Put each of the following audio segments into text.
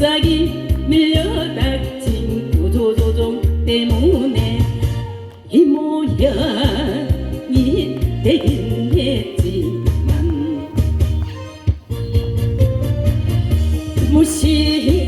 갑자기 밀려 닥친 구조조정 때문에 이 모양이 되긴 했지만. 무심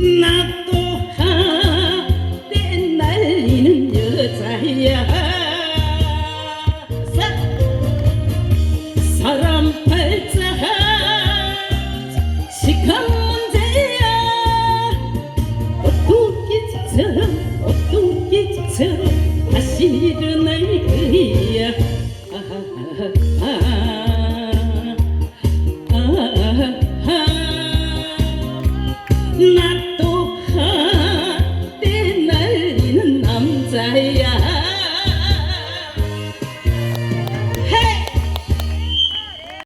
나도 한때 날리는 여자야. 사- 사람 팔자. 시간 문제야. 어둑이처럼 어둑이처럼 다시 일어날 거야. 아, 아, 아,